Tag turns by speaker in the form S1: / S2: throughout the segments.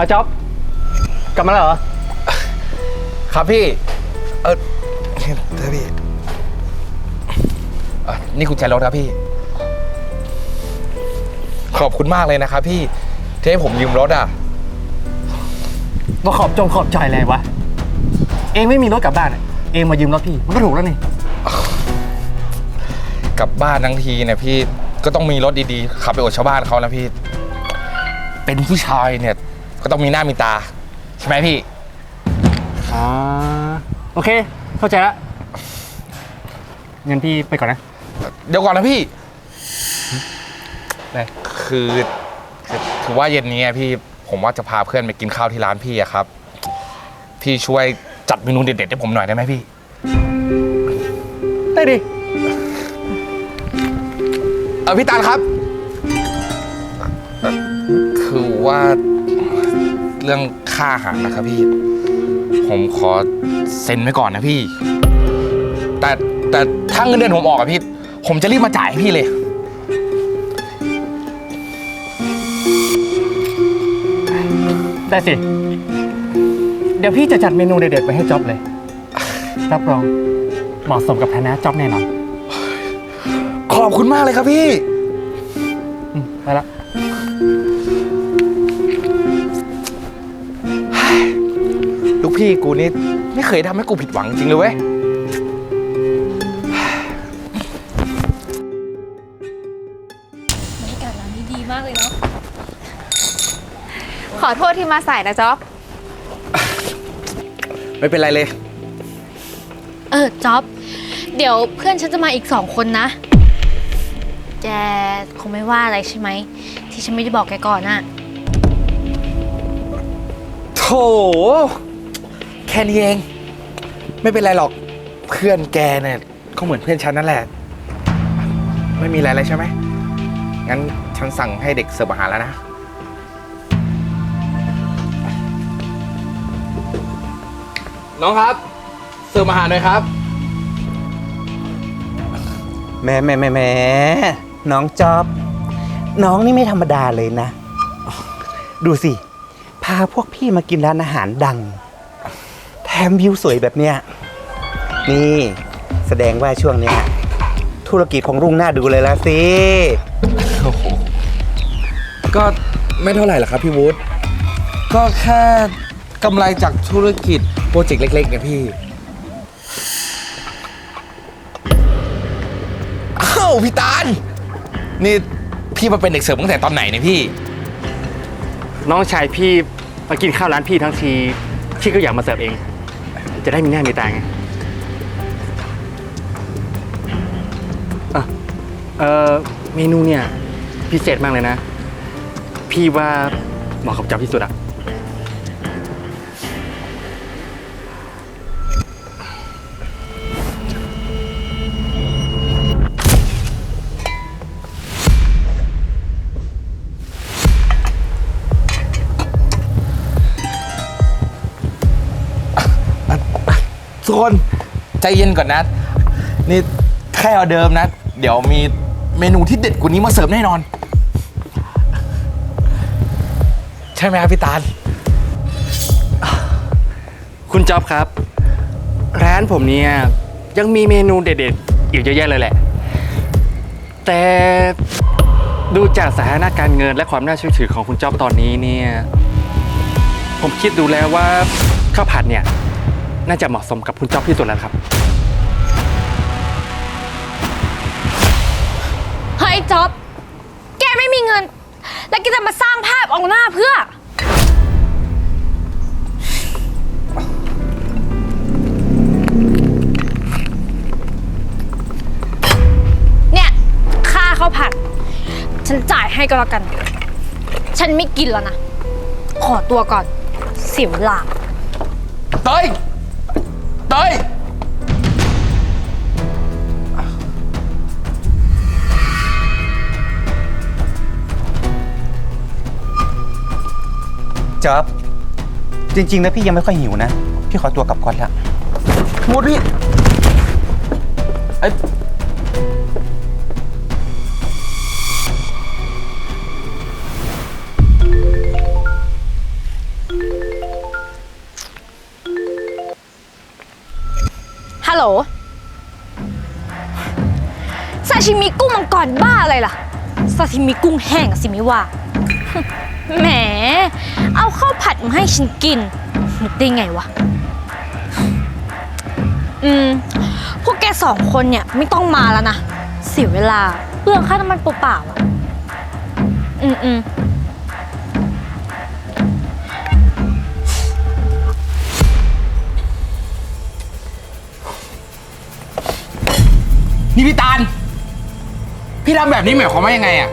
S1: เอาจ๊อบ กลับมาแล้วเหรอ
S2: ครับพี่ เออเธอพี่เอ่อนี่กุญแจรถครับพี่ ขอบคุณมากเลยนะครับพี่ที่ให้ผมยืมรถอะ
S1: ว่าขอบจงขอบใจอะไรวะ เองไม่มีรถกลับบ้านอะเองมายืมรถพี่ มันก็ถูกแล้วนี่
S2: กลับบ้านทั้งทีเนี่ยพี่ก็ต้องมีรถดีๆขับไปอวดชาวบ้านเขานะพี่ เป็นผู้ชายเนี่ย ก็ต้องมีหน้ามีตา ใช่ไหมพี่
S1: อ่าโอเค เข้าใจละงั้นพี่ไปก่อนนะ
S2: เดี๋ยวก่อนนะพี่
S1: ได้
S2: คือคือคือว่าเย็นนี้อะพี่ผมว่าจะพาเพื่อนไปกินข้าวที่ร้านพี่อะครับ พี่ช่วยจัดเมนูเด็ดๆให้ผมหน่อยได้ไหมพี่
S1: ได้ดิ
S2: เออพี่ตาลครับเอ่อคือว่า เรื่องค่าอาหารนะครับพี่ ผมขอเซ็นไว้ก่อนนะพี่ แต่แต่ถ้าเงินเดือนผมออกอะพี่ ผมจะรีบมาจ่ายให้พี่เลย
S1: ได้สิ เดี๋ยวพี่จะจัดเมนูเด็ดๆไปให้จ๊อบเลย รับรองเหมาะสมกับฐานะจ๊อบแน่นอน
S2: ขอบคุณมากเลยครับพี่
S1: อืมไปละ
S2: พี่กูนี่ไม่เคยทำให้กูผิดหวังจริงเลยเว้ย
S3: บรรยากาศร้านนี้ดีมากเลยเนาะ
S4: ขอโทษที่มาสายนะจ๊อบ
S2: ไม่เป็นไรเลย
S3: เออจ๊อบ เดี๋ยวเพื่อนฉันจะมาอีกสองคนนะ แกคงไม่ว่าอะไรใช่ไหม ที่ฉันไม่ได้บอกแกก่อนอะ
S2: โถ แค่นี้เอง ไม่เป็นไรหรอกเพื่อนแกเนี่ยก็เหมือนเพื่อนฉันนั่นแหละ ไม่มีอะไรเลยใช่ไหมงั้นฉันสั่งให้เด็กเสิร์ฟอาหารแล้วนะ น้องครับ เสิร์ฟอาหารหน่อยครับ
S5: แหม่แหม่แหม่แหม่น้องจอบ น้องนี่ไม่ธรรมดาเลยนะ ดูสิ พาพวกพี่มากินร้านอาหารดัง แถมวิวสวยแบบเนี้ยนี่แสดงว่าช่วงเนี้ยธุรกิจของรุ่งหน้าดูเลยละสิ
S2: ก็ไม่เท่าไหร่หรอกครับพี่วูดก็แค่กำไรจากธุรกิจโปรเจกต์เล็กๆเนี่ยพี่อ้าวพี่ตาลนี่พี่มาเป็นเด็กเสิร์ฟตั้งแต่ตอนไหนเนี่ยพี่
S1: น้องชายพี่มากินข้าวร้านพี่ทั้งที พี่ก็อยากมาเสิร์ฟเอง จะได้มีหน้ามีตาไงอะเออเมนูเนี่ยพิเศษมากเลยนะ พี่ว่าเหมาะกับจ๊อบที่สุดอะ
S2: ทุกคนใจเย็นก่อนนะ นี่แค่เอาเดิมนะ เดี๋ยวมีเมนูที่เด็ดกว่านี้มาเสิร์ฟแน่นอน ใช่ไหมครับพี่ตาล
S1: คุณจ๊อบครับ ร้านผมเนี่ยยังมีเมนูเด็ดๆอีกเยอะแยะเลยแหละ แต่ดูจากสถานะการเงินและความน่าเชื่อถือของคุณจ๊อบตอนนี้เนี่ย ผมคิดดูแล้วว่าข้าวผัดเนี่ย น่าจะเหมาะสมกับคุณจ๊อบที่สุดแล้วครับ
S3: เฮ้ยจ๊อบ แกไม่มีเงิน แล้วแกจะมาสร้างภาพเอาหน้าเพื่อ เนี่ย ค่าข้าวผัด ฉันจ่ายให้ก็แล้วกัน ฉันไม่กินแล้วนะ ขอตัวก่อนเสียเวลา
S2: เต้ย
S5: จอบจริง ๆ นะพี่ยังไม่ค่อยหิวนะ พี่ขอตัวกลับก่อนละ
S2: มูดพี่ไอ้ย
S3: ชิมิกุ้งมังกรบ้าอะไรล่ะซาชิมิกุ้งแห้งสิไม่ว่า แหม เอาข้าวผัดมาให้ฉันกินนึกได้ไงวะ อืม พวกแกสองคนเนี่ยไม่ต้องมาแล้วนะ เสียเวลาเปลืองค่าน้ำมันเปล่าๆอะ อืมอืม
S2: นี่พี่ตาล พี่ทำแบบนี้หมายความว่ายังไงอะ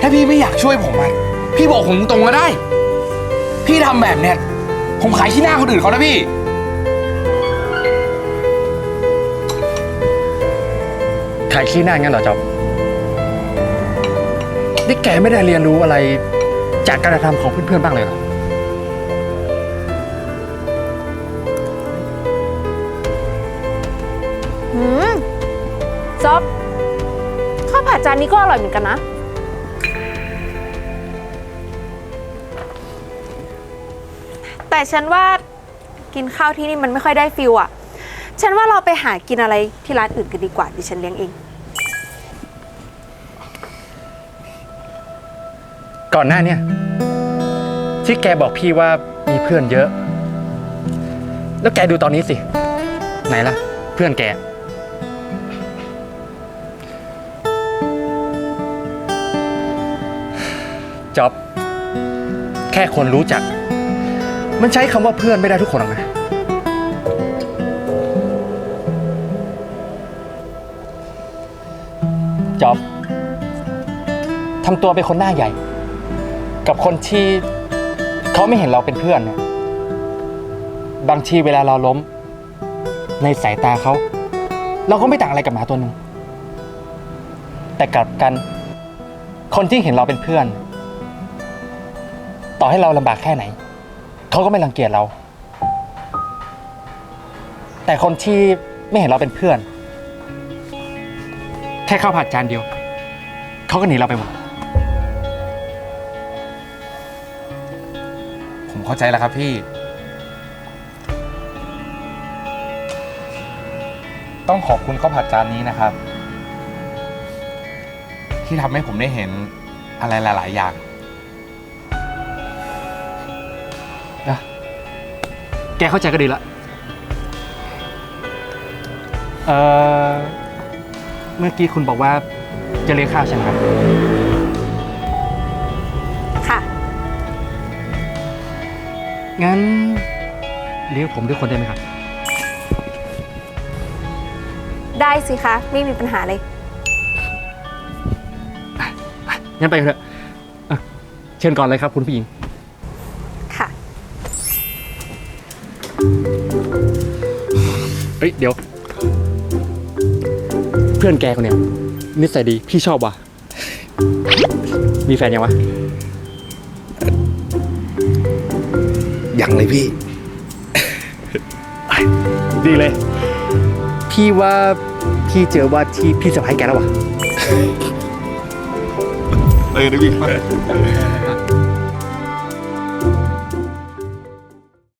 S2: ถ้าพี่ไม่อยากช่วยผมอะพี่บอกผมตรงๆก็ได้ พี่ทำแบบเนี้ยผมขายที่หน้าคนอื่นเขานะพี่
S1: ขายขี้หน้างั้นเหรอจ๊อบนี่แกไม่ได้เรียนรู้อะไรจากการกระทำของเพื่อนๆบ้างเลยเหรอ
S4: หืมจ๊อบข้าวผัด จานนี้ก็อร่อยเหมือนกันนะ แต่ฉันว่ากินข้าวที่นี่มันไม่ค่อยได้ฟิลอะฉันว่าเราไปหากินอะไรที่ร้านอื่นกันดีกว่าดิฉันเลี้ยงเอง
S1: ก่อนหน้าเนี่ยที่แกบอกพี่ว่ามีเพื่อนเยอะ แล้วแกดูตอนนี้สิ ไหนล่ะ เพื่อนแก จ็อบแค่คนรู้จัก มันใช้คำว่าเพื่อนไม่ได้ทุกคนหรอกนะจ็อบทำตัวเป็นคนหน้าใหญ่ กับคนที่เขาไม่เห็นเราเป็นเพื่อนเนี่ยบางทีเวลาเราล้ม ในสายตาเขา เราก็ไม่ต่างอะไรกับหมาตัวหนึ่งแต่กลับกัน คนที่เห็นเราเป็นเพื่อน ต่อให้เราลำบากแค่ไหน เขาก็ไม่รังเกียจเรา แต่คนที่ไม่เห็นเราเป็นเพื่อน แค่ข้าวผัดจานเดียว เขาก็หนีเราไปหมด
S2: ผมเข้าใจแล้วครับพี่ ต้องขอบคุณข้าวผัดจานนี้นะครับ ที่ทำให้ผมได้เห็นอะไรหลาย ๆ อย่าง
S1: นะแกเข้าใจก็ดีละ เอ่อ เมื่อกี้คุณบอกว่าจะเลี้ยงข้าวใช่ไหมครับ
S4: ค่ะ
S1: งั้นเลี้ยงผมด้วยคนได้ไหมครับ
S4: ได้สิคะ ไม่มีปัญหาเลย
S1: งั้นไปเถอะอะเชิญก่อนเลยครับคุณผู้หญิง เฮ้ย เดี๋ยว เพื่อนแกคนเนี้ยนิสัยดีพี่ชอบว่ะ มีแฟนยังวะ
S2: อย่างเลยพี่
S1: ดีเลย พี่ว่าพี่เจอว่าที่พี่สะพ้ายแกแล้ววะ
S2: เออนะพี่